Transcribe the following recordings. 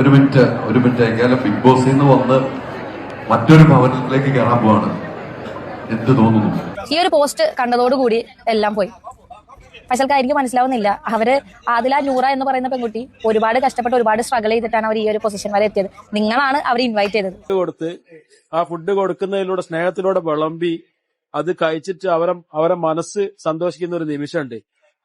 ഒരു മിനിറ്റ് ഒരു മിനിറ്റ്. എങ്കിലും ബിഗ് ബോസിൽ നിന്ന് വന്ന് മറ്റൊരു ഭവനത്തിലേക്ക് കയറാൻ പോവാണ്. എന്ത് തോന്നുന്നു? ഈ ഒരു പോസ്റ്റ് കണ്ടതോടുകൂടി എല്ലാം പോയി. ഫസൽക്ക് എനിക്ക് മനസ്സിലാവുന്നില്ല. അവർ ആദില നൂറ എന്ന് പറയുന്ന പെൺകുട്ടി ഒരുപാട് കഷ്ടപ്പെട്ട് ഒരുപാട് സ്ട്രഗിൾ ചെയ്തിട്ടാണ് അവർ ഈ ഒരു പൊസിഷൻ വരെ എത്തിയത്. നിങ്ങളാണ് അവർ ഇൻവൈറ്റ് ചെയ്തത്. ഫുഡ് കൊടുത്ത് ആ ഫുഡ് കൊടുക്കുന്നതിലൂടെ സ്നേഹത്തിലൂടെ വിളമ്പി അത് കഴിച്ചിട്ട് അവരെ അവരെ മനസ്സ് സന്തോഷിക്കുന്ന ഒരു നിമിഷമുണ്ട്.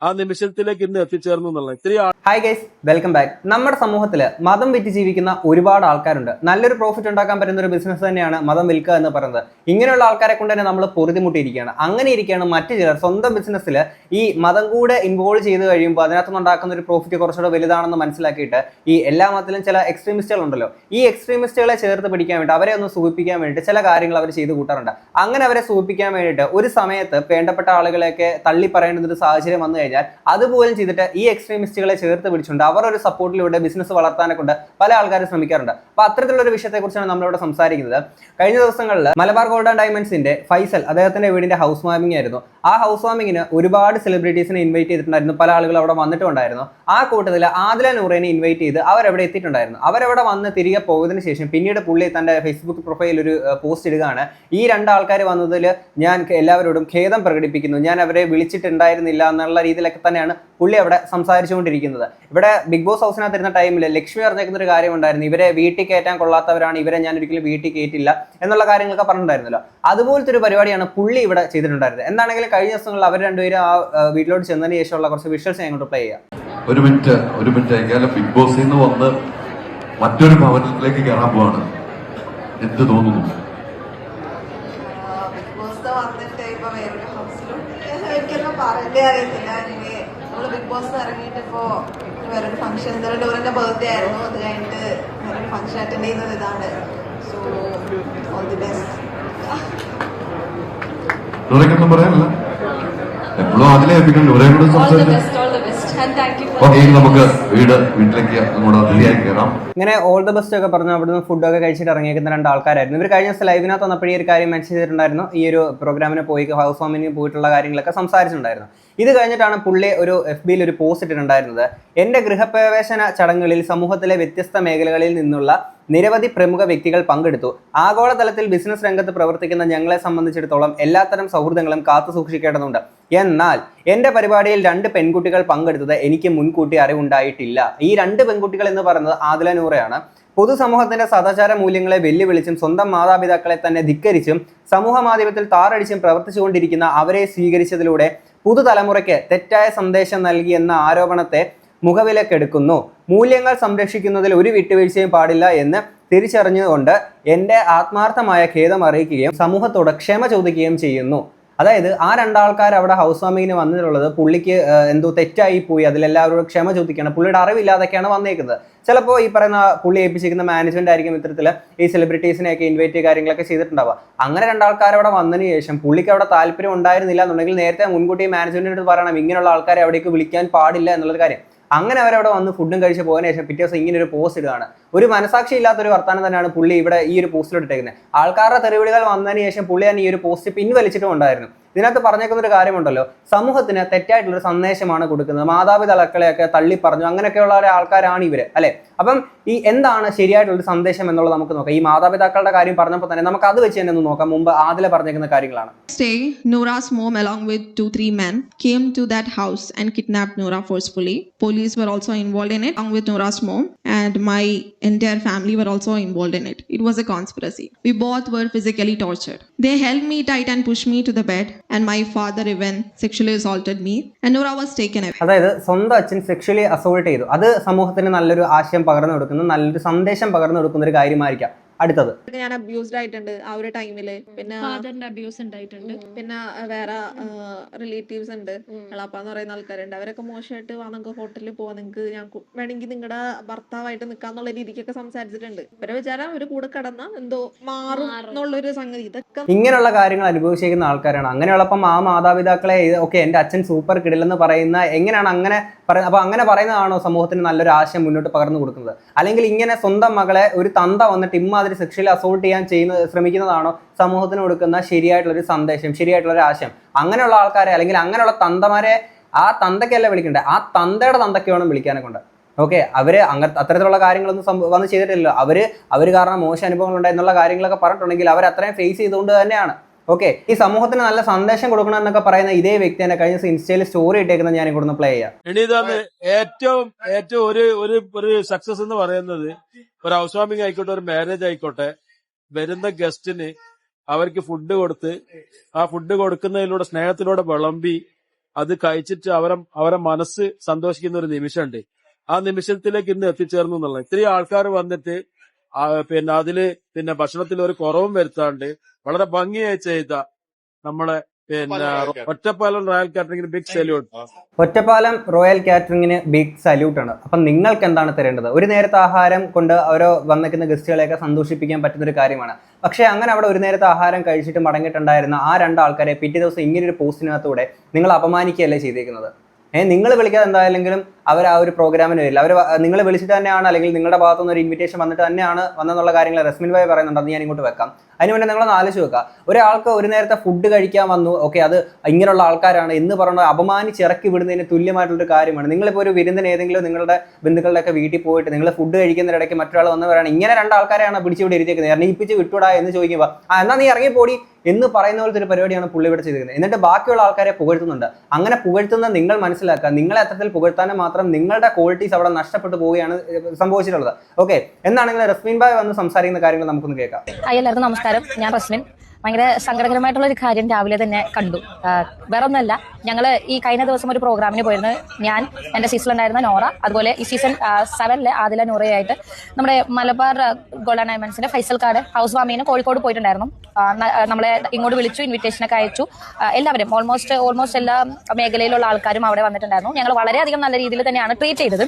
ആ നിമിഷത്തിലേക്ക് ഇന്ന് എത്തിച്ചേർന്നു എന്നുള്ളത് ഇത്രയും ഹായ് ഗൈസ് വെൽക്കം ബാക്ക് നമ്മുടെ സമൂഹത്തിൽ മതം വിറ്റ് ജീവിക്കുന്ന ഒരുപാട് ആൾക്കാരുണ്ട്. നല്ലൊരു പ്രോഫിറ്റ് ഉണ്ടാക്കാൻ പറ്റുന്ന ഒരു ബിസിനസ് തന്നെയാണ് മതം വിൽക്കുക എന്ന് പറയുന്നത്. ഇങ്ങനെയുള്ള ആൾക്കാരെ കൊണ്ട് തന്നെ നമ്മൾ പൊറുതിമുട്ടിയിരിക്കുകയാണ്. അങ്ങനെ ഇരിക്കുകയാണ് മറ്റു ചിലർ. സ്വന്തം ബിസിനസ്സിൽ ഈ മതം കൂടെ ഇൻവോൾവ് ചെയ്ത് കഴിയുമ്പോൾ അതിനകത്തുനിന്ന് ഉണ്ടാക്കുന്ന ഒരു പ്രോഫിറ്റ് കുറച്ചുകൂടെ വലുതാണെന്ന് മനസ്സിലാക്കിയിട്ട് ഈ എല്ലാ മതത്തിലും ചില എക്സ്ട്രീമിസ്റ്റുകൾ ഉണ്ടല്ലോ. ഈ എക്സ്ട്രീമിസ്റ്റുകളെ ചേർത്ത് പിടിക്കാൻ വേണ്ടി അവരെ ഒന്ന് സൂചിപ്പിക്കാൻ വേണ്ടിയിട്ട് ചില കാര്യങ്ങൾ അവർ ചെയ്ത് കൂട്ടാറുണ്ട്. അങ്ങനെ അവരെ സൂചിപ്പിക്കാൻ വേണ്ടിയിട്ട് ഒരു സമയത്ത് വേണ്ടപ്പെട്ട ആളുകളെയൊക്കെ തള്ളി പറയേണ്ടുന്ന ഒരു സാഹചര്യം വന്നു കഴിഞ്ഞാൽ അതുപോലും ചെയ്തിട്ട് ഈ എക്സ്ട്രീമിസ്റ്റുകളെ ചേർത്ത് പിടിച്ചുകൊണ്ട് അവർ ഒരു സപ്പോർട്ടിലൂടെ ബിസിനസ് വളർത്താനെ കൊണ്ട് പല ആൾക്കാരും ശ്രമിക്കാറുണ്ട്. അപ്പൊ അത്തരത്തിലുള്ള ഒരു വിഷയത്തെക്കുറിച്ചാണ് നമ്മളിവിടെ സംസാരിക്കുന്നത്. കഴിഞ്ഞ ദിവസങ്ങളിൽ മലബാർ ഗോൾഡ് ആൻഡ് ഡയമണ്ട്സിന്റെ ഫൈസൽ അദ്ദേഹത്തിന്റെ വീടിന്റെ ഹൗസ് വാമിംഗ് ആയിരുന്നു. ആ ഹൗസ് വാമിങ്ങിന് ഒരുപാട് സെലിബ്രിറ്റീസിനെ ഇൻവൈറ്റ് ചെയ്തിട്ടുണ്ടായിരുന്നു. പല ആളുകൾ അവിടെ വന്നിട്ടുണ്ടായിരുന്നു ആ കൂട്ടത്തിൽ ആദില നൂറേനെ ഇൻവൈറ്റ് ചെയ്ത് അവരവിടെ എത്തിയിട്ടുണ്ടായിരുന്നു. അവരവിടെ വന്ന് തിരികെ പോയതിനു ശേഷം പിന്നീട് പുള്ളി തന്റെ ഫേസ്ബുക്ക് പ്രൊഫൈലിൽ ഒരു പോസ്റ്റ് ഇടുകയാണ്. ഈ രണ്ട് ആൾക്കാർ വന്നതിൽ ഞാൻ എല്ലാവരോടും ഖേദം പ്രകടിപ്പിക്കുന്നു. ഞാൻ അവരെ വിളിച്ചിട്ടുണ്ടായിരുന്നില്ല എന്നുള്ള രീതിയിലൊക്കെ തന്നെയാണ് പുള്ളി അവിടെ സംസാരിച്ചുകൊണ്ടിരിക്കുന്നത്. ഇവിടെ ബിഗ് ബോസ് ഹൗസിനകത്ത് ഇരുന്ന ടൈമിൽ ലക്ഷ്മി പറഞ്ഞേക്കുന്ന ഒരു കാര്യം ഉണ്ടായിരുന്നു. ഇവരെ വീട്ടിൽ കയറ്റാൻ കൊള്ളാത്തവരാണ് ഇവരെ ഞാൻ ഒരിക്കലും വീട്ടിൽ കയറ്റില്ല എന്നുള്ള കാര്യങ്ങളൊക്കെ പറഞ്ഞിട്ടുണ്ടായിരുന്നല്ലോ. അതുപോലത്തെ ഒരു പരിപാടിയാണ് പുള്ളി ഇവിടെ ചെയ്തിട്ടുണ്ടായിരുന്നത്. എന്താണെങ്കിലും കഴിഞ്ഞ ദിവസങ്ങളിൽ അവർ രണ്ടുപേരും ആ വീട്ടിലോട്ട് ചെന്നതിന് ശേഷമുള്ള കുറച്ച് വിഷ്വൽസ് ഞാൻ ഇങ്ങോട്ട് പ്ലേ ചെയ്യാം. ഒരു മിനിറ്റ് ഒരു മിനിറ്റ് ഏതായാലും ബിഗ് ബോസിൽ നിന്ന് വന്ന് മറ്റൊരു ഭവനത്തിലേക്ക് കയറാൻ പോവാണ്. എന്ത് തോന്നുന്നു? വന്നിട്ട് ഇപ്പൊ വേറൊരു ഹൗസിലും എനിക്കൊന്നും പറയണ്ടേ അറിയത്തില്ല. ബോസ് ഇറങ്ങിയിട്ട് ഇപ്പോ വേറൊരു ഫംഗ്ഷൻ എന്തായാലും ഡോറിന്റെ ബർത്ത്ഡേ ആയിരുന്നു. അത് കഴിഞ്ഞിട്ട് വേറൊരു ഫംഗ്ഷൻ അറ്റൻഡ് ചെയ്യുന്നത് ഇതാണ്. സോ ഓൾ ദി ബെസ്റ്റ് പറയാനല്ല. എപ്പോഴും അതിലെ ഏൽപ്പിക്കണം ഡോറയെ കൂടെ സംസാരിച്ചു ഓക്കെ ഇനി നമുക്ക് വീട് വീട്ടിലേക്ക് അതിഥിയായി കയറാം. ഇങ്ങനെ ഓൾ ദ ബെസ്റ്റ് ഒക്കെ പറഞ്ഞു അവിടുന്ന് ഫുഡൊക്കെ കഴിച്ചിട്ട് ഇറങ്ങിയിരിക്കുന്ന രണ്ട് ആൾക്കാരായിരുന്നു ഇവർ കഴിഞ്ഞ ദിവസം ലൈവിനകത്ത് വന്നപ്പോഴേ ഈ ഒരു കാര്യം മെൻഷൻ ചെയ്തിട്ടുണ്ടായിരുന്നു. ഈ ഒരു പ്രോഗ്രാമിന് പോയി ഹൗസ് ഹോമിന് പോയിട്ടുള്ള കാര്യങ്ങളൊക്കെ സംസാരിച്ചിട്ടുണ്ടായിരുന്നു. ഇത് കഴിഞ്ഞിട്ടാണ് പുള്ളി ഒരു എഫ് ബിയിൽ ഒരു പോസ്റ്റ് ഇട്ടിട്ടുണ്ടായിരുന്നത്. എന്റെ ഗൃഹപ്രവേശന ചടങ്ങുകളിൽ സമൂഹത്തിലെ വ്യത്യസ്ത മേഖലകളിൽ നിന്നുള്ള നിരവധി പ്രമുഖ വ്യക്തികൾ പങ്കെടുത്തു. ആഗോളതലത്തിൽ ബിസിനസ് രംഗത്ത് പ്രവർത്തിക്കുന്ന ഞങ്ങളെ സംബന്ധിച്ചിടത്തോളം എല്ലാത്തരം സൗഹൃദങ്ങളും കാത്തു സൂക്ഷിക്കേണ്ടതുണ്ട്. എന്നാൽ എന്റെ പരിപാടിയിൽ രണ്ട് പെൺകുട്ടികൾ പങ്കെടുത്തത് എനിക്ക് മുൻകൂട്ടി അറിവുണ്ടായിട്ടില്ല. ഈ രണ്ട് പെൺകുട്ടികൾ എന്ന് പറയുന്നത് ആദില നൂറയാണ്. പൊതുസമൂഹത്തിന്റെ സദാചാര മൂല്യങ്ങളെ വെല്ലുവിളിച്ചും സ്വന്തം മാതാപിതാക്കളെ തന്നെ ധിക്കരിച്ചും സമൂഹ മാധ്യമത്തിൽ താറടിച്ചും പ്രവർത്തിച്ചുകൊണ്ടിരിക്കുന്ന അവരെ സ്വീകരിച്ചതിലൂടെ പുതുതലമുറയ്ക്ക് തെറ്റായ സന്ദേശം നൽകി എന്ന ആരോപണത്തെ മുഖവിലക്കെടുക്കുന്നു. മൂല്യങ്ങൾ സംരക്ഷിക്കുന്നതിൽ ഒരു വിട്ടുവീഴ്ചയും പാടില്ല എന്ന് തിരിച്ചറിഞ്ഞുകൊണ്ട് എന്റെ ആത്മാർത്ഥമായ ഖേദം അറിയിക്കുകയും സമൂഹത്തോട് ക്ഷമ ചോദിക്കുകയും ചെയ്യുന്നു. അതായത് ആ രണ്ടാൾക്കാർ അവിടെ ഹൗസ് വാമിങ്ങിന് വന്നിട്ടുള്ളത് പുള്ളിക്ക് എന്തോ തെറ്റായി പോയി. അതിലെല്ലാവരോടും ക്ഷമ ചോദിക്കുകയാണ്. പുള്ളിയുടെ അറിവില്ലാതൊക്കെയാണ് വന്നേക്കുന്നത്. ചിലപ്പോൾ ഈ പറയുന്ന പുള്ളി ഏൽപ്പിച്ചിരിക്കുന്ന മാനേജ്മെന്റ് ആയിരിക്കും ഇത്തരത്തിൽ ഈ സെലിബ്രിറ്റീസിനെയൊക്കെ ഇൻവൈറ്റ് കാര്യങ്ങളൊക്കെ ചെയ്തിട്ടുണ്ടാവുക. അങ്ങനെ രണ്ടാൾക്കാർ അവിടെ വന്നതിന് ശേഷം പുള്ളിക്ക് അവിടെ താല്പര്യം ഉണ്ടായിരുന്നില്ല എന്നുണ്ടെങ്കിൽ നേരത്തെ മുൻകൂട്ടി മാനേജ്മെന്റിനോട് പറയണം. ഇങ്ങനെയുള്ള ആൾക്കാരെ അവിടേക്ക് വിളിക്കാൻ പാടില്ല എന്നുള്ളൊരു കാര്യം. അങ്ങനെ അവരവിടെ വന്ന് ഫുഡും കഴിച്ച് പോയതിനു ശേഷം പിറ്റേ ദിവസം ഇങ്ങനെ ഒരു പോസ്റ്റ് ഇടുകയാണ്. ഒരു മനസാക്ഷി ഇല്ലാത്ത ഒരു വർത്താനം തന്നെയാണ് പുള്ളി ഇവിടെ ഈ ഒരു പോസ്റ്റിൽ ഇട്ടേക്കുന്നത്. ആൾക്കാരുടെ തെറിവിളികൾ വന്നതിന് ശേഷം പുള്ളി തന്നെ ഈ ഒരു പോസ്റ്റ് പിൻവലിച്ചിട്ടും ഉണ്ടായിരുന്നു. ഇതിനകത്ത് പറഞ്ഞേക്കുന്ന ഒരു കാര്യമുണ്ടല്ലോ സമൂഹത്തിന് തെറ്റായിട്ടുള്ള ഒരു സന്ദേശമാണ് കൊടുക്കുന്നത് മാതാപിതാക്കളെയൊക്കെ തള്ളി പറഞ്ഞു അങ്ങനെയൊക്കെയുള്ള ആൾക്കാരാണ് ഇവർ അല്ലെ അപ്പം ഈ എന്താണ് ശരിയായിട്ടുള്ള ഒരു സന്ദേശം എന്നുള്ളത് നമുക്ക് നോക്കാം ഈ മാതാപിതാക്കളുടെ കാര്യം പറഞ്ഞപ്പോൾ തന്നെ നമുക്ക് അത് വെച്ച് തന്നെ ഒന്ന് നോക്കാം മുമ്പ് ആദില പറഞ്ഞേക്കുന്ന കാര്യങ്ങളാണ് day, Nora's mom, along with two, three men, came to that house and kidnapped Nora forcefully. Police were also involved in it, along with Nora's mom, and my entire family were also involved in it. It was a conspiracy. We both were physically tortured. They held me tight and pushed me to the bed, assaulted me, and Nora was taken away. അതായത് സ്വന്തം അച്ഛൻ sexually assault ചെയ്തു. അത് സമൂഹത്തിന് നല്ലൊരു ആശയം പകർന്നു കൊടുക്കുന്ന നല്ലൊരു സന്ദേശം പകർന്നു കൊടുക്കുന്ന ഒരു കാര്യമായിരിക്കാം. അടുത്തത്. ഞാൻ അബ്യൂസ്ഡ് ആയിട്ടുണ്ട് ആ ഒരു ടൈമിൽ പിന്നെ ഫാദറിന്റെ അബ്യൂസ് ഉണ്ടായിട്ടുണ്ട്. പിന്നെ വേറെ റിലേറ്റീവ്സ് ഉണ്ട്. എളാപ്പാന്ന് പറയുന്ന ആൾക്കാരുണ്ട്. അവരൊക്കെ മോശമായിട്ട് വാ നിങ്ങൾക്ക് ഹോട്ടലിൽ പോവാ. നിങ്ങൾക്ക് ഞാൻ വേണമെങ്കിൽ നിങ്ങളുടെ ഭർത്താവായിട്ട് നിൽക്കാന്നുള്ള രീതിക്കൊക്കെ സംസാരിച്ചിട്ടുണ്ട്. ഇവരെ വിചാരം ഒരു കൂടെ കടന്ന എന്തോ മാറും എന്നുള്ളൊരു സംഗതി. ഇതൊക്കെ ഇങ്ങനെയുള്ള കാര്യങ്ങൾ അനുഭവിച്ചിരിക്കുന്ന ആൾക്കാരാണ്. അങ്ങനെയുള്ളപ്പം ആ മാതാപിതാക്കളെ ഓക്കെ എന്റെ അച്ഛൻ സൂപ്പർ കിടിലെന്ന് പറയുന്ന എങ്ങനെയാണ് അങ്ങനെ പറയുന്നത് അപ്പോൾ അങ്ങനെ പറയുന്നതാണോ സമൂഹത്തിന് നല്ലൊരു ആശയം മുന്നോട്ട് പകർന്നു കൊടുക്കുന്നത്? അല്ലെങ്കിൽ ഇങ്ങനെ സ്വന്തം മകളെ ഒരു തന്ത വന്നിട്ട് ഇമ്മാതിരി സെക്ഷലി അസോൾട്ട് ചെയ്യാൻ ചെയ്യുന്ന ശ്രമിക്കുന്നതാണോ സമൂഹത്തിന് കൊടുക്കുന്ന ശരിയായിട്ടുള്ള ഒരു സന്ദേശം ശരിയായിട്ടുള്ള ഒരു ആശയം? അങ്ങനെയുള്ള ആൾക്കാരെ അല്ലെങ്കിൽ അങ്ങനെയുള്ള തന്തമാരെ ആ തന്തയ്ക്കല്ല വിളിക്കണ്ടേ? ആ തന്തയുടെ തന്തയ്ക്ക് വേണം വിളിക്കാനെ കൊണ്ട്. ഓക്കെ അവർ അങ്ങ അത്തരത്തിലുള്ള കാര്യങ്ങളൊന്നും വന്ന് ചെയ്തിട്ടില്ലല്ലോ. അവർ അവർ കാരണം മോശം അനുഭവങ്ങൾ ഉണ്ടായെന്നുള്ള കാര്യങ്ങളൊക്കെ പറഞ്ഞിട്ടുണ്ടെങ്കിൽ അവർ അത്രയും ഫേസ് ചെയ്തുകൊണ്ട് തന്നെയാണ്. ഓക്കെ ഈ സമൂഹത്തിന് നല്ല സന്ദേശം കൊടുക്കണം എന്നൊക്കെ പറയുന്ന ഇതേ വ്യക്തി തന്നെ കഴിഞ്ഞ ഇൻസ്റ്റയിൽ സ്റ്റോറി ഇട്ടേക്കുന്ന ഞാൻ ഇവിടുന്ന് പ്ലേ ചെയ്യാം. ഏറ്റവും ഏറ്റവും ഒരു ഒരു ഒരു സക്സസ് എന്ന് പറയുന്നത് ഒരു ഹൗസ് വാമിംഗ് ആയിക്കോട്ടെ ഒരു മാരേജ് ആയിക്കോട്ടെ വരുന്ന ഗസ്റ്റിന് അവർക്ക് ഫുഡ് കൊടുത്ത് ആ ഫുഡ് കൊടുക്കുന്നതിലൂടെ സ്നേഹത്തിലൂടെ വിളമ്പി അത് കഴിച്ചിട്ട് അവരെ അവരെ മനസ്സ് സന്തോഷിക്കുന്ന ഒരു നിമിഷമുണ്ട്. ആ നിമിഷത്തിലേക്ക് ഇന്ന് എത്തിച്ചേർന്നു എന്നുള്ളത്. ഇത്രയും ആൾക്കാർ വന്നിട്ട് പിന്നെ അതിൽ പിന്നെ ഭക്ഷണത്തിൽ ഒരു കുറവും വരുത്താണ്ട് വളരെ ഭംഗിയായി ചെയ്ത നമ്മളെ പിന്നെ ഒറ്റപ്പാലം റോയൽ കാറ്ററിംഗിന് ബിഗ് സല്യൂട്ട് ഒറ്റപ്പാലം റോയൽ കാറ്ററിംഗിന് ബിഗ് സല്യൂട്ട് ആണ്. അപ്പം നിങ്ങൾക്ക് എന്താണ് തരേണ്ടത്? ഒരു നേരത്തെ ആഹാരം കൊണ്ട് ഓരോ വന്നിരിക്കുന്ന ഗസ്റ്റുകളെയൊക്കെ സന്തോഷിപ്പിക്കാൻ പറ്റുന്ന ഒരു കാര്യമാണ്. പക്ഷേ അങ്ങനെ അവിടെ ഒരു നേരത്തെ ആഹാരം കഴിച്ചിട്ട് മടങ്ങിയിട്ടുണ്ടായിരുന്ന ആ രണ്ട് ആൾക്കാരെ പിറ്റേ ദിവസം ഇങ്ങനെ ഒരു പോസ്റ്റിനകത്തൂടെ നിങ്ങൾ അപമാനിക്കുകയല്ലേ ചെയ്തേക്കുന്നത്? ഏഹ് നിങ്ങൾ വിളിക്കാതെ എന്തായാലെങ്കിലും അവർ ആ ഒരു പ്രോഗ്രാമിന് വരില്ല. അവർ നിങ്ങൾ വിളിച്ചിട്ട് തന്നെയാണ് അല്ലെങ്കിൽ നിങ്ങളുടെ ഭാഗത്തുനിന്ന് ഒരു ഇൻവിറ്റേഷൻ വന്നിട്ട് തന്നെയാണ് വന്നെന്നുള്ള കാര്യങ്ങൾ റസ്മിൻ ഭായി പറയുന്നുണ്ട്. അത് ഞാൻ ഇങ്ങോട്ട് വെക്കാം. അതിന് വേണ്ടി നിങ്ങളൊന്ന് ആലോചിച്ച് വെക്കുക ഒരാൾക്ക് ഒരു നേരത്തെ ഫുഡ് കഴിക്കാൻ വന്നു. ഓക്കെ അത് ഇങ്ങനെയുള്ള ആൾക്കാരാണ് എന്ന് പറയുന്നത് അപമാനിച്ച് ഇറക്കി വിടുന്നതിന് തുല്യമായിട്ടുള്ളൊരു കാര്യമാണ്. നിങ്ങളിപ്പോൾ ഒരു വിരുന്നിന് ഏതെങ്കിലും നിങ്ങളുടെ ബന്ധുക്കളുടെയൊക്കെ വീട്ടിൽ പോയിട്ട് നിങ്ങൾ ഫുഡ് കഴിക്കുന്നതിനിടയ്ക്ക് മറ്റൊരാൾ വന്ന് പറയണം ഇങ്ങനെ രണ്ട് പിടിച്ചിവിടെ ഇരുത്തിയേക്കുന്നത്. എണീപ്പിച്ച് വിട്ടുവിടാ എന്ന് ചോദിക്കുമ്പോൾ ആ എന്നാൽ നീ ഇറങ്ങിപ്പോടി എന്ന് പറയുന്ന പോലത്തെ ഒരു പരിപാടിയാണ് പുള്ളി ഇവിടെ ചെയ്തിരിക്കുന്നത്. എന്നിട്ട് ബാക്കിയുള്ള ആൾക്കാരെ പുകഴ്ത്തുന്നുണ്ട്. അങ്ങനെ പുകഴ്ത്തുന്ന നിങ്ങൾ മനസ്സിലാക്കുക. നിങ്ങളെ അത്തരത്തിൽ പുകഴ്ത്താനും മാത്രം നിങ്ങളുടെ ക്വാളിറ്റീസ് അവിടെ നഷ്ടപ്പെട്ടു പോവുകയാണ് സംഭവിച്ചിട്ടുള്ളത്. ഓക്കെ എന്നാണെങ്കിൽ റസ്മീൻ ബായ് വന്ന് സംസാരിക്കുന്ന കാര്യങ്ങൾ നമുക്കൊന്ന് കേൾക്കാം. നമസ്കാരം. നമസ്കാരം ഞാൻ റസ്മിൻ ഭയങ്കര സങ്കടകരമായിട്ടുള്ള ഒരു കാര്യം രാവിലെ തന്നെ കണ്ടു. വേറെ ഒന്നല്ല ഞങ്ങൾ ഈ കഴിഞ്ഞ ദിവസം ഒരു പ്രോഗ്രാമിന് പോയിരുന്നു. ഞാൻ എന്റെ സീസൺ ഉണ്ടായിരുന്ന നോറ അതുപോലെ ഈ സീസൺ സെവനിലെ ആദില നോറയായിട്ട് നമ്മുടെ മലബാർ ഗോൾഡൻ ഡയമണ്ട്സിന്റെ ഫൈസൽ കാർഡ് ഹൗസ് വാമീനെ കോഴിക്കോട് പോയിട്ടുണ്ടായിരുന്നു. നമ്മളെ ഇങ്ങോട്ട് വിളിച്ചു ഇൻവിറ്റേഷനൊക്കെ അയച്ചു. എല്ലാവരും ഓൾമോസ്റ്റ് ഓൾമോസ്റ്റ് എല്ലാ മേഖലയിലുള്ള ആൾക്കാരും അവിടെ വന്നിട്ടുണ്ടായിരുന്നു. ഞങ്ങൾ വളരെയധികം നല്ല രീതിയിൽ തന്നെയാണ് ട്രീറ്റ് ചെയ്തത്.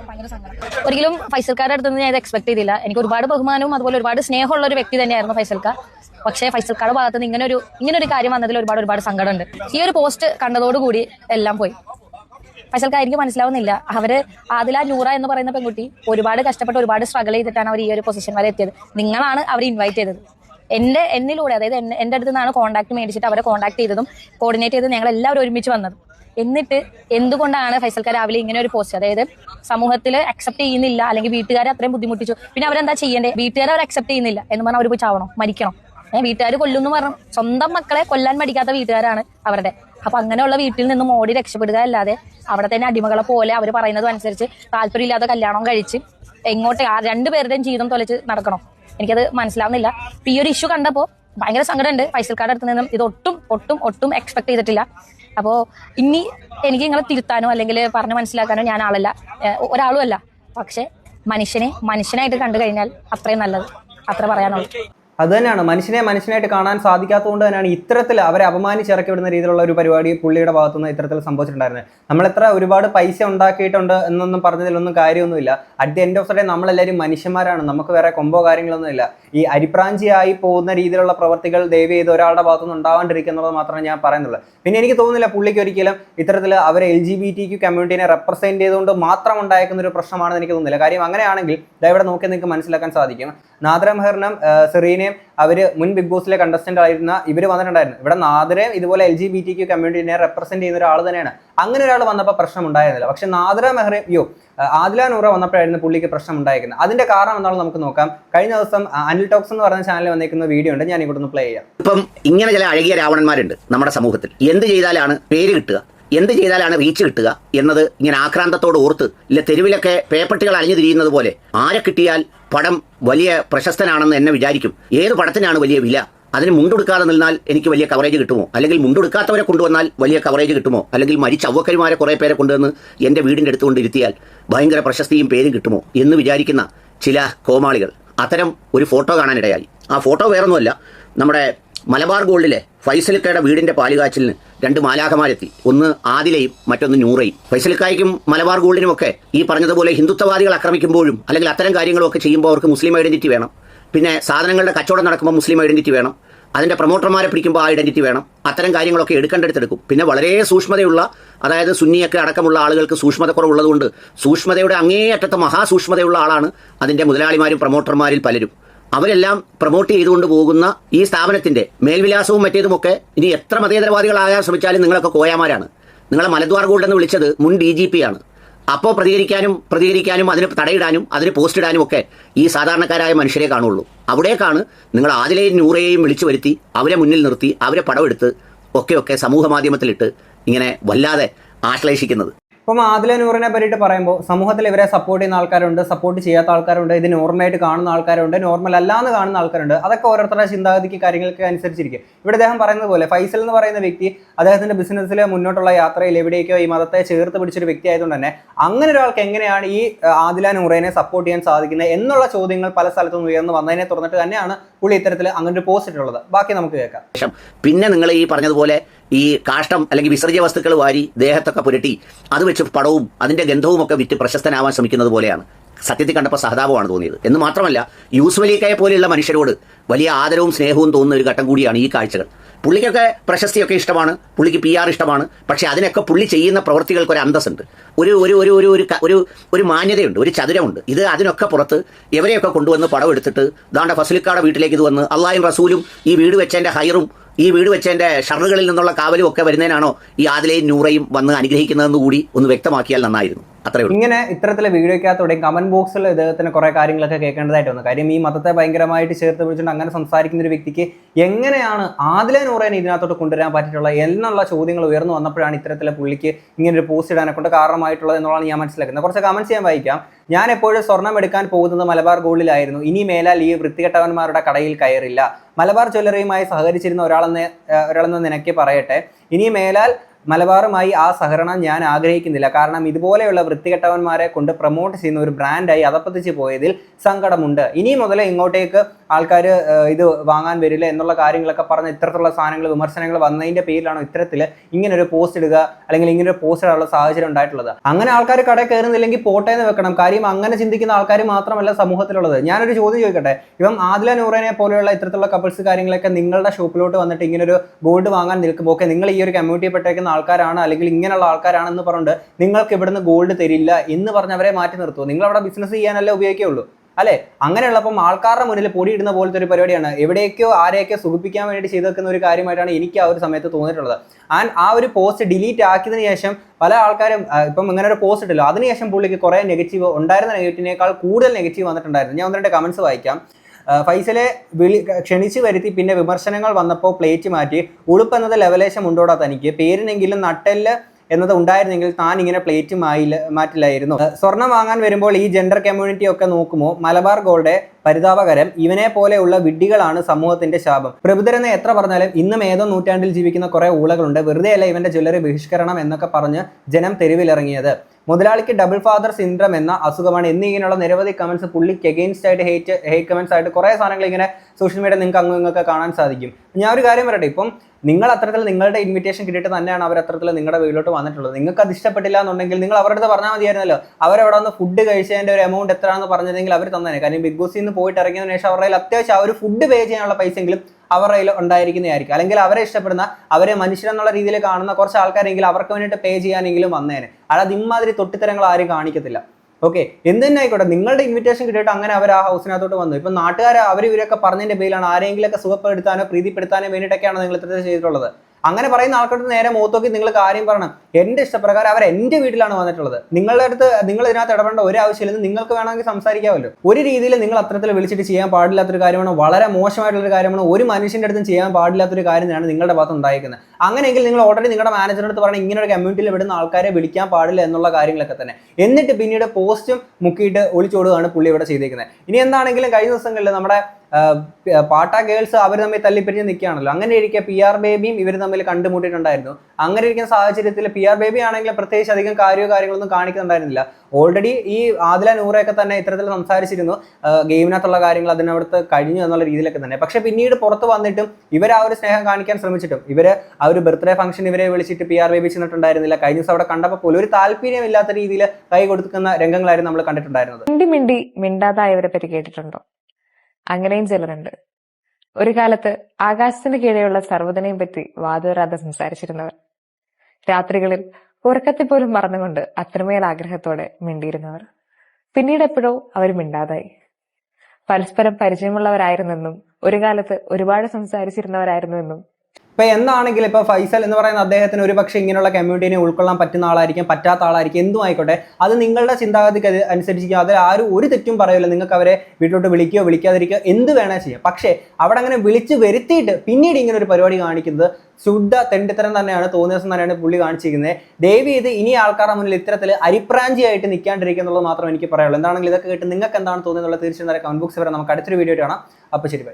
സങ്കടം. ഒരിക്കലും ഫൈസൽക്കാരുടെ അടുത്ത് ഞാൻ ഇത് എക്സ്പെക്ട് ചെയ്തില്ല. എനിക്ക് ഒരുപാട് ബഹുമാനവും അതുപോലെ ഒരുപാട് സ്നേഹമുള്ള ഒരു വ്യക്തി തന്നെയായിരുന്നു ഫൈസൽക്കാർ പക്ഷേ ഫൈസൽക്കാരുടെ ഭാഗത്ത് നിന്ന് ഇങ്ങനെ ഒരു ഇങ്ങനെ ഒരു കാര്യം വന്നതിൽ ഒരുപാട് ഒരുപാട് സങ്കടമുണ്ട്. ഈ ഒരു പോസ്റ്റ് കണ്ടതോടുകൂടി എല്ലാം പോയി. ഫൈസൽക്കാർ എനിക്ക് മനസ്സിലാവുന്നില്ല. അവർ ആദില നൂറ എന്ന് പറയുന്ന പെൺകുട്ടി ഒരുപാട് കഷ്ടപ്പെട്ട് ഒരുപാട് സ്ട്രഗിൾ ചെയ്തിട്ടാണ് അവർ ഈ ഒരു പൊസിഷൻ വരെ എത്തിയത്. നിങ്ങളാണ് അവർ ഇൻവൈറ്റ് ചെയ്തത്. എന്റെ എന്നിലൂടെ അതായത് എന്റെ അടുത്ത് നിന്നാണ് കോൺടാക്ട് മേടിച്ചിട്ട് അവരെ കോൺടാക്ട് ചെയ്തതും കോർഡിനേറ്റ് ചെയ്തതും ഞങ്ങൾ എല്ലാവരും ഒരുമിച്ച് വന്നത്. എന്നിട്ട് എന്തുകൊണ്ടാണ് ഫൈസൽക്കാർ രാവിലെ ഇങ്ങനെ ഒരു പോസ്റ്റ് അതായത് സമൂഹത്തിൽ അക്സെപ്റ്റ് ചെയ്യുന്നില്ല അല്ലെങ്കിൽ വീട്ടുകാരെ അത്രയും ബുദ്ധിമുട്ടിച്ചു. പിന്നെ അവരെന്താ ചെയ്യേണ്ടത് വീട്ടുകാരെ അവർ അക്സെപ്റ്റ് ചെയ്യുന്നില്ല എന്ന് പറഞ്ഞാൽ അവർ പോയി ചാവണോ മരിക്കണം. ഏഹ് വീട്ടുകാർ കൊല്ലുന്നു പറഞ്ഞു. സ്വന്തം മക്കളെ കൊല്ലാൻ മടിക്കാത്ത വീട്ടുകാരാണ് അവരുടെ. അപ്പൊ അങ്ങനെയുള്ള വീട്ടിൽ നിന്ന് ഓടി രക്ഷപ്പെടുക അല്ലാതെ അവിടെ തന്നെ അടിമകളെ പോലെ അവർ പറയുന്നത് അനുസരിച്ച് താല്പര്യമില്ലാത്ത കല്യാണം കഴിച്ച് എങ്ങോട്ട് ആ രണ്ടുപേരുടെയും ജീവിതം തൊലച്ച് നടക്കണം. എനിക്കത് മനസ്സിലാവുന്നില്ല. ഈ ഒരു ഇഷ്യൂ കണ്ടപ്പോൾ ഭയങ്കര സങ്കടമുണ്ട് ഫൈസൽക്കാരുടെ അടുത്ത് നിന്നും ഇത് ഒട്ടും ഒട്ടും ഒട്ടും എക്സ്പെക്ട് ചെയ്തിട്ടില്ല. അപ്പോൾ ഇനി എനിക്ക് നിങ്ങളെ തിരുത്താനോ അല്ലെങ്കിൽ പറഞ്ഞു മനസ്സിലാക്കാനോ ഞാൻ ആളല്ല. ഒരാളും അല്ല. പക്ഷെ മനുഷ്യനെ മനുഷ്യനായിട്ട് കണ്ടു കഴിഞ്ഞാൽ അത്രയും നല്ലത്. അത്ര പറയാനുള്ളൂ. അത് തന്നെയാണ് മനുഷ്യനെ മനുഷ്യനായിട്ട് കാണാൻ സാധിക്കാത്തതുകൊണ്ട് തന്നെയാണ് ഇത്തരത്തിൽ അവരെ അപമാനിച്ചിറക്കി വിടുന്ന രീതിയിലുള്ള ഒരു പരിപാടി പുള്ളിയുടെ ഭാഗത്തുനിന്ന് ഇത്തരത്തിൽ സംഭവിച്ചിട്ടുണ്ടായിരുന്നത്. എത്ര ഒരുപാട് പൈസ ഉണ്ടാക്കിയിട്ടുണ്ട് എന്നൊന്നും പറഞ്ഞതിലൊന്നും കാര്യമൊന്നുമില്ല. At the end of the day നമ്മളെല്ലാവരും മനുഷ്യന്മാരാണ്. നമുക്ക് വേറെ കൊമ്പോ കാര്യങ്ങളൊന്നുമില്ല ഈ അരിപ്രാഞ്ചിയായി പോകുന്ന രീതിയിലുള്ള പ്രവർത്തികൾ ദയവ് ചെയ്ത് ഒരാളുടെ ഭാഗത്തുനിന്ന് ഉണ്ടാവാണ്ടിരിക്കുന്നുള്ളത് മാത്രമേ ഞാൻ പറയുന്നുള്ളൂ. പിന്നെ എനിക്ക് തോന്നുന്നില്ല പുള്ളിക്ക് ഒരിക്കലും ഇത്തരത്തിൽ അവരെ L G B T Q കമ്മ്യൂണിറ്റിനെ represent ചെയ്തുകൊണ്ട് മാത്രം ഉണ്ടായിരിക്കുന്ന ഒരു പ്രശ്നമാണെന്ന് എനിക്ക് തോന്നുന്നില്ല. കാര്യം അങ്ങനെയാണെങ്കിൽ ദയവിടെ നോക്കി നിങ്ങൾക്ക് മനസ്സിലാക്കാൻ സാധിക്കും. നാദര മെഹറിനും സെറീനയും അവർ മുൻ ബിഗ് ബോസിലെ കണ്ടസ്റ്റന്റ് ആയിരുന്ന ഇവർ വന്നിട്ടുണ്ടായിരുന്നു. ഇവിടെ നാദരയും ഇതുപോലെ L G B T Q കമ്മ്യൂണിറ്റിനെ represent ചെയ്യുന്ന ഒരാൾ തന്നെയാണ്. അങ്ങനെ ഒരാൾ വന്നപ്പോൾ പ്രശ്നം ഉണ്ടായിരുന്നില്ല പക്ഷെ നാദര മെഹ്റയും യോ ആദില നൂറ വന്നപ്പോഴായിരുന്നു പുള്ളിക്ക് പ്രശ്നം ഉണ്ടായിരിക്കുന്നത് അതിന്റെ കാരണം എന്താണെന്ന് നമുക്ക് നോക്കാം. കഴിഞ്ഞ ദിവസം അനിൽ ടോക്സ് എന്ന് പറയുന്ന ചാനലിൽ വന്നിരിക്കുന്ന വീഡിയോ ഉണ്ട്. ഞാൻ ഇങ്ങോട്ട് പ്ലേ ചെയ്യാം. ഇപ്പം ഇങ്ങനെ ചില അഴകിയ രാവണന്മാരുണ്ട് നമ്മുടെ സമൂഹത്തിൽ. എന്ത് ചെയ്താലാണ് പേര് കിട്ടുക? എന്ത് ചെയ്താലാണ് റീച്ച് കിട്ടുക എന്നത് ഇങ്ങനെ ആക്രാന്തത്തോട് ഓർത്ത് ഇല്ല തെരുവിലൊക്കെ പേപ്പട്ടികൾ അലിഞ്ഞു തിരിയുന്നത് പോലെ ആരെ കിട്ടിയാൽ പടം വലിയ പ്രശസ്തനാണെന്ന് എന്നെ വിചാരിക്കും. ഏത് പടത്തിനാണ് വലിയ വില? അതിന് മുണ്ടെടുക്കാതെ നിന്നാൽ എനിക്ക് വലിയ കവറേജ് കിട്ടുമോ? അല്ലെങ്കിൽ മുണ്ടെടുക്കാത്തവരെ കൊണ്ടുവന്നാൽ വലിയ കവറേജ് കിട്ടുമോ? അല്ലെങ്കിൽ മരിച്ച ഔവക്കരിമാരെ കുറേ പേരെ കൊണ്ടുവന്ന് എന്റെ വീടിന്റെ അടുത്ത് ഇരുത്തിയാൽ ഭയങ്കര പ്രശസ്തിയും പേരും കിട്ടുമോ എന്ന് വിചാരിക്കുന്ന ചില കോമാളികൾ. അത്തരം ഒരു ഫോട്ടോ കാണാനിടയായി. ആ ഫോട്ടോ വേറൊന്നുമല്ല. നമ്മുടെ മലബാർ ഗോൾഡിലെ ഫൈസലിക്കയുടെ വീടിന്റെ പാലുകാച്ചിലിന് രണ്ട് മാലാഖമാരെത്തി. ഒന്ന് ആദിലയും മറ്റൊന്ന് നൂറയും. ഫൈസലിക്കായ്ക്കും മലബാർ ഗോൾഡിനും ഒക്കെ ഈ പറഞ്ഞതുപോലെ ഹിന്ദുത്വവാദികൾ ആക്രമിക്കുമ്പോഴും അല്ലെങ്കിൽ അത്തരം കാര്യങ്ങളൊക്കെ ചെയ്യുമ്പോൾ അവർക്ക് മുസ്ലിം ഐഡന്റിറ്റി വേണം. പിന്നെ സാധനങ്ങളുടെ കച്ചവടം നടക്കുമ്പോൾ മുസ്ലിം ഐഡന്റിറ്റി വേണം. അതിന്റെ പ്രൊമോട്ടർമാരെ പിടിക്കുമ്പോൾ ആ ഐഡന്റിറ്റി വേണം. അത്തരം കാര്യങ്ങളൊക്കെ എടുക്കേണ്ടടുത്തെടുക്കും. പിന്നെ വളരെ സൂക്ഷ്മതയുള്ള അതായത് സുന്നിയൊക്കെ അടക്കമുള്ള ആളുകൾക്ക് സൂക്ഷ്മത കുറവുള്ളതുകൊണ്ട് സൂക്ഷ്മതയുടെ അങ്ങേയറ്റത്തെ മഹാസൂക്ഷ്മതയുള്ള ആളാണ് അതിന്റെ മുതലാളിമാരും പ്രൊമോട്ടർമാരിൽ പലരും. അവരെല്ലാം പ്രൊമോട്ട് ചെയ്തുകൊണ്ട് പോകുന്ന ഈ സ്ഥാപനത്തിന്റെ മേൽവിലാസവും മറ്റേതുമൊക്കെ ഇനി എത്ര മതേതരവാദികളാകാൻ ശ്രമിച്ചാലും നിങ്ങളൊക്കെ കോയാമാരാണ്. നിങ്ങളെ മലദ്വാർ ഗോൾഡ് എന്ന് വിളിച്ചത് മുൻ ഡി ജി പി ആണ്. അപ്പോൾ പ്രതികരിക്കാനും പ്രതികരിക്കാനും അതിന് തടയിടാനും അതിന് പോസ്റ്റ് ഇടാനും ഒക്കെ ഈ സാധാരണക്കാരായ മനുഷ്യരെ കാണുള്ളൂ. അവിടേക്കാണ് നിങ്ങൾ ആദിലെയും നൂറയെയും വിളിച്ചു വരുത്തി അവരെ മുന്നിൽ നിർത്തി അവരെ പടമെടുത്ത് ഒക്കെയൊക്കെ ഒക്കെ സമൂഹ മാധ്യമത്തിലിട്ട് ഇങ്ങനെ വല്ലാതെ ആശ്ലേഷിക്കുന്നത്. ഇപ്പം ആദില നൂറിനെ പറ്റിയിട്ട് പറയുമ്പോൾ സമൂഹത്തിൽ ഇവരെ സപ്പോർട്ട് ചെയ്യുന്ന ആൾക്കാരുണ്ട് സപ്പോർട്ട് ചെയ്യാത്ത ആൾക്കാരുണ്ട് ഇത് നോർമലായിട്ട് കാണുന്ന ആൾക്കാരുണ്ട് നോർമൽ അല്ലാന്ന് കാണുന്ന ആൾക്കാരുണ്ട്. അതൊക്കെ ഓരോരുത്തരുടെ ചിന്താഗതിക്ക് കാര്യങ്ങൾക്ക് അനുസരിച്ചിരിക്കും. ഇവിടെ അദ്ദേഹം പറയുന്നത് പോലെ ഫൈസൽ എന്ന് പറയുന്ന വ്യക്തി അദ്ദേഹത്തിന്റെ ബിസിനസ്സിൽ മുന്നോട്ടുള്ള യാത്രയിൽ എവിടേക്കോ ഈ മതത്തെ ചേർത്ത് പിടിച്ചൊരു വ്യക്തി ആയതുകൊണ്ട് തന്നെ അങ്ങനെ ഒരാൾക്ക് എങ്ങനെയാണ് ഈ ആദില നൂറേനെ സപ്പോർട്ട് ചെയ്യാൻ സാധിക്കുന്നത് എന്നുള്ള ചോദ്യങ്ങൾ പല സ്ഥലത്തും ഉയർന്നു വന്നതിനെ തുറന്നിട്ട് തന്നെയാണ് പുള്ളി ഇത്തരത്തിൽ അങ്ങനെ ഒരു പോസ്റ്റ് ഇട്ടുള്ളത്. ബാക്കി നമുക്ക് കേൾക്കാം. പിന്നെ നിങ്ങൾ ഈ പറഞ്ഞതുപോലെ ഈ കാഷ്ടം അല്ലെങ്കിൽ വിസർജ്യ വസ്തുക്കൾ വാരി ദേഹത്തൊക്കെ പുരട്ടി അത് വെച്ച് പടവും അതിന്റെ ഗന്ധവും ഒക്കെ വിറ്റ് പ്രശസ്തനാവാൻ ശ്രമിക്കുന്നത് പോലെയാണ്. സത്യത്തിൽ കണ്ടപ്പോൾ സഹതാപമാണ് തോന്നിയത്. എന്ന് മാത്രമല്ല യൂസ്വലിക്കയെ പോലെയുള്ള മനുഷ്യരോട് വലിയ ആദരവും സ്നേഹവും തോന്നുന്ന ഒരു ഘട്ടം കൂടിയാണ് ഈ കാഴ്ചകൾ. പുള്ളിക്കൊക്കെ പ്രശസ്തിയൊക്കെ ഇഷ്ടമാണ് പുള്ളിക്ക് പി ആർ ഇഷ്ടമാണ് പക്ഷേ അതിനൊക്കെ പുള്ളി ചെയ്യുന്ന പ്രവൃത്തികൾക്ക് ഒരു അന്തസ്സുണ്ട്. ഒരു ഒരു ഒരു ഒരു ഒരു ഒരു ഒരു മാന്യതയുണ്ട് ഒരു ചതുരമുണ്ട്. ഇത് അതിനൊക്കെ പുറത്ത് ഇവരെയൊക്കെ കൊണ്ടുവന്ന് പടം എടുത്തിട്ട് ദാണ്ട ഫസലിക്കാടെ വീട്ടിലേക്ക് ഇത് വന്ന് അള്ളായും റസൂലും ഈ വീട് വെച്ചതിന്റെ ഹൈറും ഈ വീട് വെച്ചതിന്റെ ഷറുകളിൽ നിന്നുള്ള കാവലും ഒക്കെ വരുന്നതിനാണോ ഈ ആദിലയും നൂറയും വന്ന് അനുഗ്രഹിക്കുന്നതെന്ന് കൂടി ഒന്ന് വ്യക്തമാക്കിയാൽ നന്നായിരുന്നു. ഇങ്ങനെ ഇത്തരത്തിലെ വീഡിയോക്കകത്തൂടെ കമന്റ് ബോക്സിൽ ഇദ്ദേഹത്തിന് കുറെ കാര്യങ്ങളൊക്കെ കേൾക്കേണ്ടതായിട്ട് വന്നു. കാര്യം ഈ മതത്തെ ഭയങ്കരമായിട്ട് ചേർത്ത് പിടിച്ചുകൊണ്ട് അങ്ങനെ സംസാരിക്കുന്ന ഒരു വ്യക്തിക്ക് എങ്ങനെയാണ് ആദില നൂറേനെ ഇതിനകത്തോട്ട് കൊണ്ടുവരാൻ പറ്റിയിട്ടുള്ള എന്നുള്ള ചോദ്യങ്ങൾ ഉയർന്നു വന്നപ്പോഴാണ് ഇത്തരത്തിലെ പുള്ളിക്ക് ഇങ്ങനെ ഒരു പോസ്റ്റ് ഇടാനെ കൊണ്ട് കാരണമായിട്ടുള്ളത് എന്നുള്ളതാണ് ഞാൻ മനസ്സിലാക്കുന്നത്. കുറച്ച് കമന്റ്സ് ഞാൻ വായിക്കാം. ഞാൻ എപ്പോഴും സ്വർണം എടുക്കാൻ പോകുന്നത് മലബാർ ഗോൾഡിലായിരുന്നു. ഇനി മേലാൽ ഈ വൃത്തികെട്ടവന്മാരുടെ കടയിൽ കയറില്ല. മലബാർ ജ്വല്ലറിയുമായി സഹകരിച്ചിരുന്ന ഒരാളെന്ന് ഒരാളെന്ന് നിനക്ക് പറയട്ടെ. ഇനി മേലാൽ മലബാറുമായി ആ സഹകരണം ഞാൻ ആഗ്രഹിക്കുന്നില്ല. കാരണം ഇതുപോലെയുള്ള വൃത്തികെട്ടവന്മാരെ കൊണ്ട് പ്രൊമോട്ട് ചെയ്യുന്ന ഒരു ബ്രാൻഡായി അതപ്പതിച്ച് പോയതിൽ സങ്കടമുണ്ട്. ഇനി മുതൽ ഇങ്ങോട്ടേക്ക് ആൾക്കാർ ഇത് വാങ്ങാൻ വരില്ല എന്നുള്ള കാര്യങ്ങളൊക്കെ പറഞ്ഞ് ഇത്തരത്തിലുള്ള സാധനങ്ങൾ വിമർശനങ്ങൾ വന്നതിന്റെ പേരിലാണോ ഇത്തരത്തിൽ ഇങ്ങനൊരു പോസ്റ്റ് ഇടുക അല്ലെങ്കിൽ ഇങ്ങനൊരു പോസ്റ്റ് ഇടാനുള്ള സാഹചര്യം ഉണ്ടായിട്ടുള്ളത്? അങ്ങനെ ആൾക്കാർ കടയിൽ കയറുന്നില്ലെങ്കിൽ പോട്ടേന്ന് വെക്കണം. കാര്യം അങ്ങനെ ചിന്തിക്കുന്ന ആൾക്കാർ മാത്രമല്ല സമൂഹത്തിലുള്ളത്. ഞാനൊരു ചോദ്യം ചോദിക്കട്ടെ? ഇപ്പം ആദില നൂറേനെ പോലെയുള്ള ഇത്തരത്തിലുള്ള കപ്പിൾസ് കാര്യങ്ങളൊക്കെ നിങ്ങളുടെ ഷോപ്പിലോട്ട് വന്നിട്ട് ഇങ്ങനൊരു ഗോൾഡ് വാങ്ങാൻ നിൽക്കുമ്പോൾ ഒക്കെ നിങ്ങൾ ഈ ഒരു കമ്മ്യൂണിറ്റിയെ പെട്ടേക്കുന്ന ആൾക്കാരാണ് അല്ലെങ്കിൽ ഇങ്ങനെയുള്ള ആൾക്കാരാണെന്ന് പറഞ്ഞിട്ട് നിങ്ങൾക്ക് ഇവിടുന്ന് ഗോൾഡ് തരില്ല എന്ന് പറഞ്ഞ് അവരെ മാറ്റി നിർത്തുമോ നിങ്ങൾ അവിടെ ബിസിനസ് ചെയ്യാനല്ലേ ഉപയോഗിക്കുകയുള്ളൂ. അല്ലെ? അങ്ങനെയുള്ളപ്പം ആൾക്കാരുടെ മുന്നിൽ പൊടിയിടുന്ന പോലത്തെ ഒരു പരിപാടിയാണ്. എവിടേക്കോ ആരെയൊക്കെ സുഖിപ്പിക്കാൻ വേണ്ടി ചെയ്തു വെക്കുന്ന ഒരു കാര്യമായിട്ടാണ് എനിക്ക് ആ ഒരു സമയത്ത് തോന്നിയിട്ടുള്ളത്. ആൻഡ് ആ ഒരു പോസ്റ്റ് ഡിലീറ്റ് ആക്കിയതിനു ശേഷം പല ആൾക്കാരും ഇപ്പം ഇങ്ങനെ ഒരു പോസ്റ്റ് ഇട്ടല്ലോ. അതിനുശേഷം പുള്ളിക്ക് കുറേ നെഗറ്റീവ് ഉണ്ടായിരുന്ന നെഗറ്റീവിനേക്കാൾ കൂടുതൽ നെഗറ്റീവ് വന്നിട്ടുണ്ടായിരുന്നു. ഞാൻ ഒന്ന് രണ്ട് കമന്റ്സ് വായിക്കാം. ഫൈസലെ വിളി ക്ഷണിച്ച് വരുത്തി പിന്നെ വിമർശനങ്ങൾ വന്നപ്പോൾ പ്ലേറ്റ് മാറ്റി. ഉളുപ്പ് എന്നത് ലെവലേശം ഉണ്ടോടാ തനിക്ക്? പേരിനെങ്കിലും നട്ടെല്ല് എന്നത് ഉണ്ടായിരുന്നെങ്കിൽ താൻ ഇങ്ങനെ പ്ലേറ്റ് മാറ്റില്ലായിരുന്നു. സ്വർണം വാങ്ങാൻ വരുമ്പോൾ ഈ ജെൻഡർ കമ്മ്യൂണിറ്റി ഒക്കെ നോക്കുമോ? മലബാർ ഗോൾഡ് പരിതാപകരം ഇവനെ പോലെയുള്ള വിഡ്ഢികളാണ് സമൂഹത്തിന്റെ ശാപം. പ്രഭുതരെന്ന് എത്ര പറഞ്ഞാലും ഇന്നും ഏതോ നൂറ്റാണ്ടിൽ ജീവിക്കുന്ന കുറെ ഊളകളുണ്ട്. വെറുതെ അല്ല ഇവന്റെ ജ്വല്ലറി ബഹിഷ്കരണം എന്നൊക്കെ പറഞ്ഞ് ജനം തെരുവിലിറങ്ങിയത്. മുതലാളിക്ക് ഡബിൾ ഫാദർ സിൻഡ്രം എന്ന അസുഖമാണ്. എന്നിങ്ങനെയുള്ള നിരവധി കമന്റ്സ് പുള്ളിക്ക് എഗെയിൻസ്റ്റ് ആയിട്ട് ഹേറ്റ് ഹേറ്റ് കമന്റ്സ് ആയിട്ട് കുറേ സാധനങ്ങൾ ഇങ്ങനെ സോഷ്യൽ മീഡിയ നിങ്ങൾക്ക് അങ്ങ് ഇങ്ങൊക്കെ കാണാൻ സാധിക്കും. ഞാൻ ഒരു കാര്യം പറയട്ടെ ഇപ്പം നിങ്ങൾ അത്തരത്തിൽ നിങ്ങളുടെ ഇൻവിറ്റേഷൻ കിട്ടിയിട്ട് തന്നെയാണ് അവർ അത്തരത്തിൽ നിങ്ങളുടെ വീട്ടിലോട്ട് വന്നിട്ടുള്ളത്. നിങ്ങൾക്ക് അത് ഇഷ്ടപ്പെട്ടില്ല എന്നുണ്ടെങ്കിൽ നിങ്ങൾ അവരുടെ പറഞ്ഞാൽ മതിയായിരുന്നല്ലോ. അവരവിടെ വന്ന് ഫുഡ് കഴിച്ചതിന്റെ ഒരു എമൗണ്ട് എത്രയാണെന്ന് പറഞ്ഞതെങ്കിൽ അവർ തന്നേനെ. കാര്യം ബിഗ് ബോസിൽ നിന്ന് പോയിട്ട് ഇറങ്ങിയതിനു ശേഷം അവരുടെ അത്യാവശ്യം ആ ഒരു ഫുഡ് പേ ചെയ്യാനുള്ള പൈസയെങ്കിലും അവരുടെ കയ്യിൽ ഉണ്ടായിരിക്കുന്നതായിരിക്കും. അല്ലെങ്കിൽ അവരെ ഇഷ്ടപ്പെടുന്ന അവരെ മനുഷ്യരെന്നുള്ള രീതിയിൽ കാണുന്ന കുറച്ച് ആൾക്കാരെങ്കിലും അവർക്ക് വേണ്ടിയിട്ട് പേ ചെയ്യാനെങ്കിലും വന്നേനെ. അതായത് ഇമാതിരി തൊട്ടിത്തരങ്ങൾ ആരും കാണിക്കത്തില്ല. ഓക്കെ എന്ത് തന്നെ ആയിക്കോട്ടെ നിങ്ങളുടെ ഇൻവിറ്റേഷൻ കിട്ടിയിട്ട് അങ്ങനെ അവർ ആ ഹൗസിനകത്തോട്ട് വന്നു. ഇപ്പം നാട്ടുകാർ അവർ ഇവരൊക്കെ പറഞ്ഞതിന്റെ പേരിലാണ് ആരെങ്കിലുമൊക്കെ സുഖപ്പെടുത്താനോ പ്രീതിപ്പെടുത്താനോ വേണ്ടിയിട്ടൊക്കെയാണ് നിങ്ങൾ ഇത്ര ചെയ്തിട്ടുള്ളത്? അങ്ങനെ പറയുന്ന ആൾക്കാരുടെ നേരെ മുഖത്തോക്കി നിങ്ങൾ കാര്യം പറയണം. എന്റെ ഇഷ്ടപ്രകാരം അവർ എന്റെ വീട്ടിലാണ് വന്നിട്ടുള്ളത്. നിങ്ങളുടെ അടുത്ത് നിങ്ങൾ ഇതിനകത്ത് ഇടപെടേണ്ട ഒരു ആവശ്യമില്ലെന്ന് നിങ്ങൾക്ക് വേണമെങ്കിൽ സംസാരിക്കാമല്ലോ. ഒരു രീതിയിൽ നിങ്ങൾ അത്തരത്തിൽ വിളിച്ചിട്ട് ചെയ്യാൻ പാടില്ലാത്തൊരു കാര്യമാണ് വളരെ മോശമായിട്ടുള്ള ഒരു കാര്യമാണ് ഒരു മനുഷ്യന്റെ അടുത്തും ചെയ്യാൻ പാടില്ലാത്തൊരു കാര്യം തന്നെയാണ് നിങ്ങളുടെ ഭാഗത്ത് ഉണ്ടായിരിക്കുന്നത്. അങ്ങനെയെങ്കിൽ നിങ്ങൾ ഓൾറെഡി നിങ്ങളുടെ മാനേജറിന്റെ അടുത്ത് പറഞ്ഞാൽ ഇങ്ങനെ ഒരു കമ്മ്യൂണിറ്റിയിൽ വിടുന്ന ആൾക്കാരെ വിളിക്കാൻ പാടില്ല എന്നുള്ള കാര്യങ്ങളൊക്കെ തന്നെ. എന്നിട്ട് പിന്നീട് പോസ്റ്റും മുക്കിയിട്ട് ഒളിച്ചോടുകയാണ് പുള്ളി ഇവിടെ ചെയ്തേക്കുന്നത്. ഇനി എന്താണെങ്കിലും കഴിഞ്ഞ ദിവസങ്ങളിൽ നമ്മുടെ പാട്ട ഗേൾസ് അവർ തമ്മിൽ തല്ലിപ്പിരിഞ്ഞ് നിൽക്കുകയാണല്ലോ അങ്ങനെ ഇരിക്കുക പി ആർ ബേബിയും ഇവർ തമ്മിൽ കണ്ടുമുട്ടിയിട്ടുണ്ടായിരുന്നു. അങ്ങനെ ഇരിക്കുന്ന സാഹചര്യത്തിൽ പി ആർ ബേബി ആണെങ്കിൽ പ്രത്യേകിച്ച് അധികം കാര്യമോ കാര്യങ്ങളൊന്നും കാണിക്കുന്നുണ്ടായിരുന്നില്ല. ഓൾറെഡി ഈ ആദില നൂറയൊക്കെ തന്നെ ഇത്തരത്തിൽ സംസാരിച്ചിരുന്നു. ഗെയിമിനകത്തുള്ള കാര്യങ്ങൾ അതിനവിടുത്തെ കഴിഞ്ഞു എന്നുള്ള രീതിയിലൊക്കെ തന്നെ. പക്ഷെ പിന്നീട് പുറത്ത് വന്നിട്ടും ഇവർ ആ ഒരു സ്നേഹം കാണിക്കാൻ ശ്രമിച്ചിട്ടും. ഇവർ ആ ഒരു ബർത്ത്ഡേ ഫംഗ്ഷൻ ഇവരെ വിളിച്ചിട്ട് പി ആർ ബേബി ചെന്നിട്ടുണ്ടായിരുന്നില്ല. കഴിഞ്ഞ ദിവസം അവിടെ കണ്ടപ്പോൾ പോലും ഒരു താല്പര്യമില്ലാത്ത രീതിയിൽ കൈ കൊടുക്കുന്ന രംഗങ്ങളായിരുന്നു നമ്മൾ കണ്ടിട്ടുണ്ടായിരുന്നത്. മിണ്ടി മിണ്ടി മിണ്ടാതായവരെ പറ്റി കേട്ടിട്ടുണ്ടോ? അങ്ങനെയും ചിലരുണ്ട്. ഒരു കാലത്ത് ആകാശത്തിന് കീഴെയുള്ള സർവതിനെയും പറ്റി വാതുവരാതെ സംസാരിച്ചിരുന്നവർ. രാത്രികളിൽ ഉറക്കത്തെ പോലും മറന്നുകൊണ്ട് അത്രമേൽ ആഗ്രഹത്തോടെ മിണ്ടിയിരുന്നവർ. പിന്നീട് എപ്പോഴോ അവർ മിണ്ടാതായി. പരസ്പരം പരിചയമുള്ളവരായിരുന്നെന്നും ഒരു കാലത്ത് ഒരുപാട് സംസാരിച്ചിരുന്നവരായിരുന്നുവെന്നും ഇപ്പൊ എന്താണെങ്കിലും ഇപ്പൊ ഫൈസൽ എന്ന് പറയുന്ന അദ്ദേഹത്തിന് ഒരു പക്ഷേ ഇങ്ങനെയുള്ള കമ്മ്യൂണിറ്റിനെ ഉൾക്കൊള്ളാൻ പറ്റുന്ന ആളായിരിക്കും പറ്റാത്ത ആളായിരിക്കും എന്തും ആയിക്കോട്ടെ. അത് നിങ്ങളുടെ ചിന്താഗതിക്ക് അനുസരിച്ചിരിക്കും. അതിൽ ആരും ഒരു തെറ്റും പറയില്ല നിങ്ങൾക്ക് അവരെ വീട്ടിലോട്ട് വിളിക്കുകയോ വിളിക്കാതിരിക്കുകയോ എന്ത് വേണേ ചെയ്യാം. പക്ഷേ അവിടെ അങ്ങനെ വിളിച്ച് വരുത്തിയിട്ട് പിന്നീട് ഇങ്ങനെ ഒരു പരിപാടി കാണിക്കുന്നത് ശുദ്ധ തെണ്ടിത്തരം തന്നെയാണ് തോന്നിയ ദിവസം തന്നെയാണ് പുള്ളി കാണിച്ചിരിക്കുന്നത്. ദേവി ഇത് ഇനി ആൾക്കാരുടെ മുന്നിൽ ഇത്തരത്തിൽ അരിപ്രാഞ്ചിയായിട്ട് നിൽക്കാണ്ടിരിക്കുക എന്നുള്ളത് മാത്രം എനിക്ക് പറയുള്ളൂ എന്താണെങ്കിലും ഇതൊക്കെ കേട്ട് നിങ്ങൾക്ക് എന്താണ് തോന്നുന്നത് തീർച്ചയായും കമന്റ് ബോക്സ് വരെ നമുക്ക് അടുത്തൊരു വീഡിയോ കാണാം. അപ്പോൾ ശരി